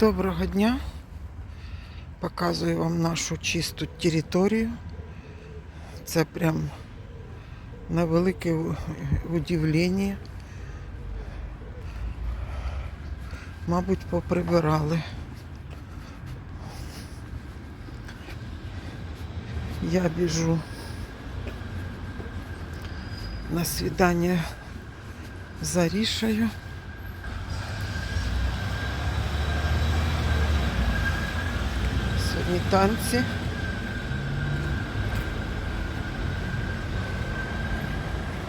Доброго дня. Показую вам нашу чисту територію. Це прям на велике удивлення. Мабуть, поприбирали. Я біжу на свидання за Рішею. Сьогодні танці.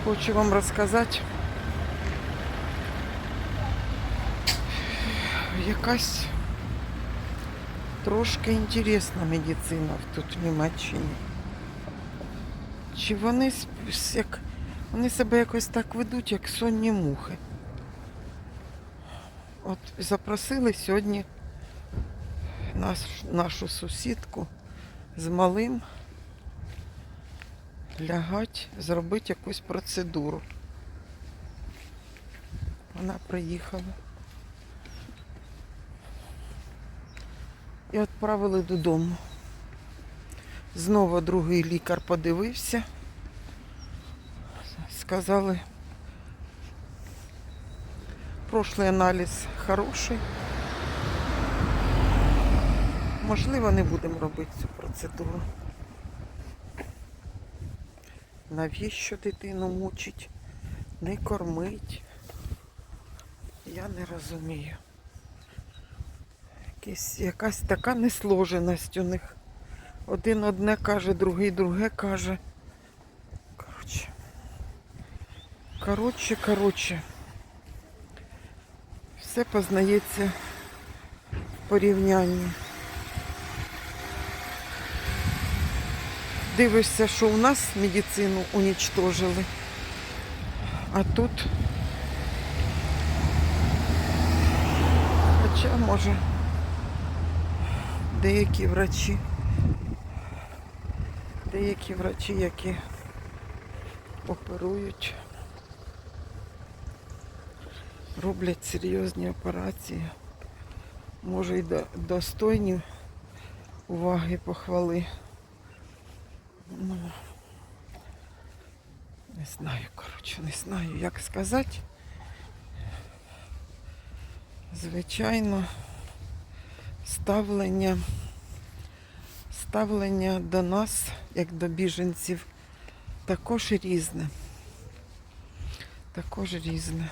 Хочу вам розказати. Якась трошки інтересна медицина тут в Німеччині. Чи вони як, вони себе якось так ведуть, як сонні мухи. От запросили сьогодні наш, нашу сусідку з малим лягать, зробити якусь процедуру. Вона приїхала. І відправили додому. Знову другий лікар подивився. Сказали, прошлий аналіз хороший. Можливо, не будемо робити цю процедуру. Навіщо дитину мучить? Не кормить? Я не розумію. Якась, якась така несложеність у них. Один одне каже, другий друге каже. Коротше. Коротше, коротше. Все познається в порівнянні. Дивишся, що у нас медицину унічтожили. А тут. Хоча може деякі врачі, деякі врачі, які оперують, роблять серйозні операції, може й достойні уваги, похвали. Ну, не знаю, коротше, не знаю, як сказати. Звичайно, ставлення, ставлення до нас, як до біженців, також різне. Також різне.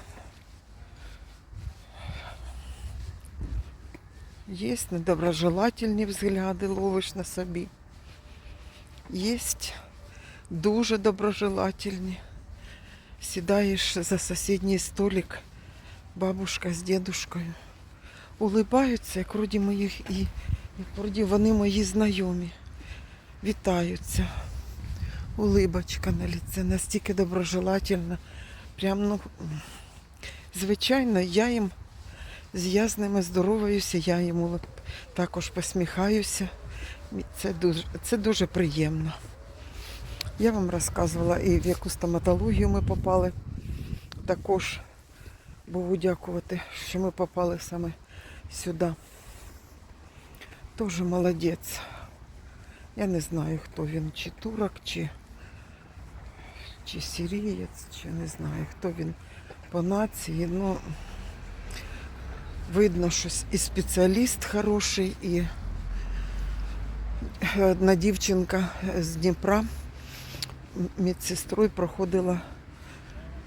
Є недоброжелательні взгляди, ловиш на собі. Є дуже доброжелательні. Сідаєш за сусідній столик, бабушка з дідушкою. Улибаються, як вроді моїх і як вроді вони мої знайомі. Вітаються. Улибочка на ліце, настільки доброжелательна. Прям, ну, звичайно, я їм я з ними здороваюся, я їм також посміхаюся. Це дуже, це дуже приємно. Я вам розказувала і в яку стоматологію ми попали. Також Богу дякувати, що ми попали саме сюди. Тоже молодець. Я не знаю, хто він, чи турок, чи, чи сирієць, чи не знаю, хто він по нації. Ну, видно, що і спеціаліст хороший, і одна дівчинка з Дніпра медсестрою проходила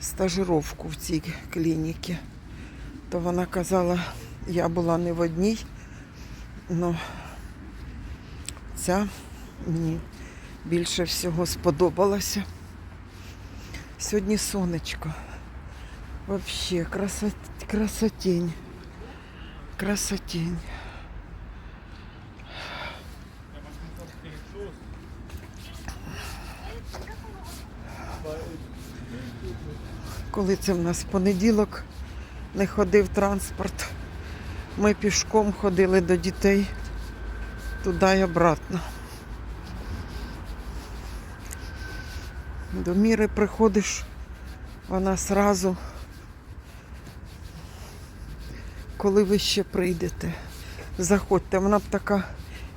стажировку в цій клініці. То вона казала, я була не в одній, але ця мені більше всього сподобалася. Сьогодні сонечко. Красот... красотень. Красотень. Коли це в нас понеділок не ходив транспорт, ми пішком ходили до дітей туди і обратно. До міри приходиш, вона сразу, коли ви ще прийдете. Заходьте, вона б така,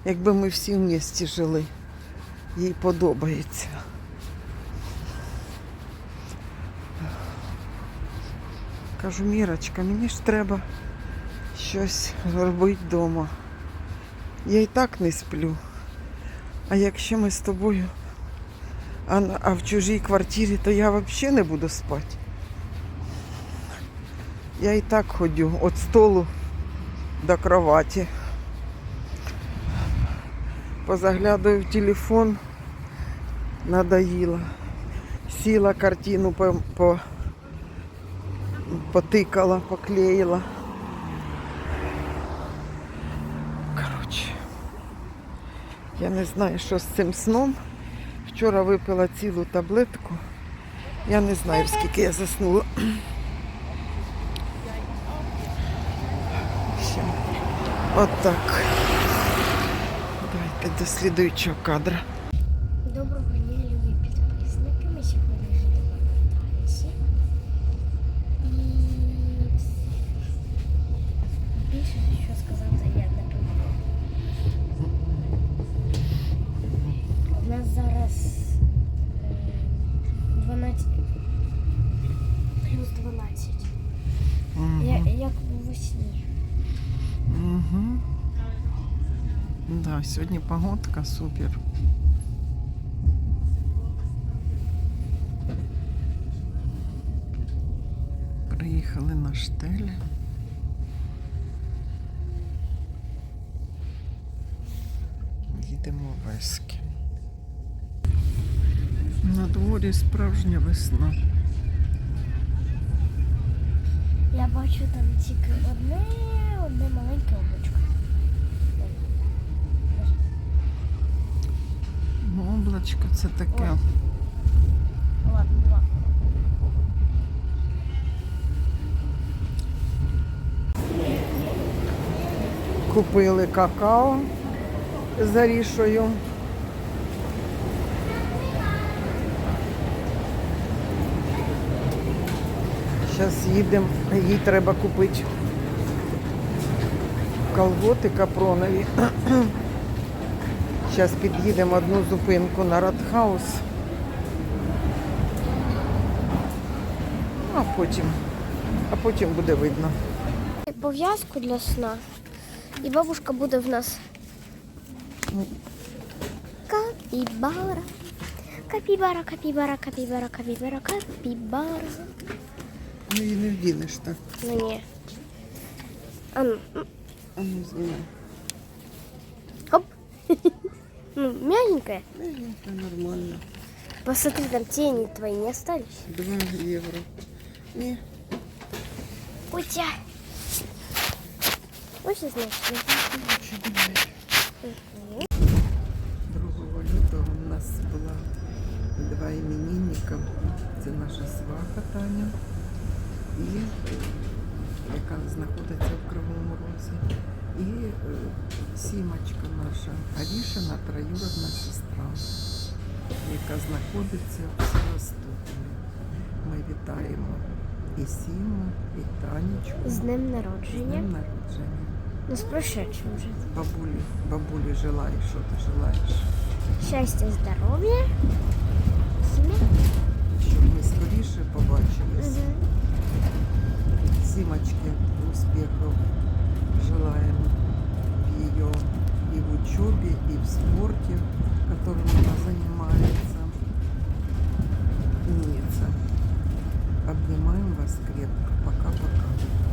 якби ми всі в місті жили. Їй подобається. Кажу, Мірочка, мені ж треба щось робити вдома. Я і так не сплю. А якщо ми з тобою, а, а в чужій квартирі, то я взагалі не буду спати. Я і так ходю від столу до кровати. Позаглядаю в телефон, надоїла. Сіла картину по, по, потикала, поклеїла. Коротше, я не знаю, що з цим сном. Вчора випила цілу таблетку. Я не знаю, скільки я заснула. Все. От. Давайте до слідуючого кадра. Доброго дня, любі підписники. Ми сьогодні живемо в Італії. І більше що сказати я не думаю. У нас зараз е, 12 плюс 12. Я, як у весні. Угу. Да, сьогодні погодка супер. Приїхали на штель. Їдемо в Ески. На дворі справжня весна. Я бачу там тільки одне, одне маленьке облачко. Ну, облачко це таке. Ладно, два. Купили какао з Арішою. Зараз їдемо, їй треба купити колготи капронові. Зараз під'їдемо одну зупинку на Радхаус. А потім, а потім буде видно. пов'язку для сна. І бабушка буде в нас. Капібара. Капібара, капібара, капібара, капібара, капібара. Ну її не вдінеш так. Ну ні. А ну, м, А ну знімай. хоп. Ну, мягенькая. Це нормально. Посмотри, там тени твои не остались. 2 євро. Ні, Путя. Ось і значить. Що думаєш? 2 лютого у нас була два іменинника. Це наша сваха Таня І яка знаходиться в Кривому Розі. І е, сімочка наша Арішина, троюродна сестра, яка знаходиться в Севастополі. Ми вітаємо і Сіму, і Танечку. З днем З народження. днем народження. Ну, з прошедшим вже. Бабулі, бабулі желаю, що ти желаєш? Щастя, здоров'я. Сім'я. Щоб ми скоріше побачились. Угу. Симочке успехов желаем в ее и в учебе, и в спорте, которым она занимается. Умница. Обнимаем вас крепко. Пока-пока.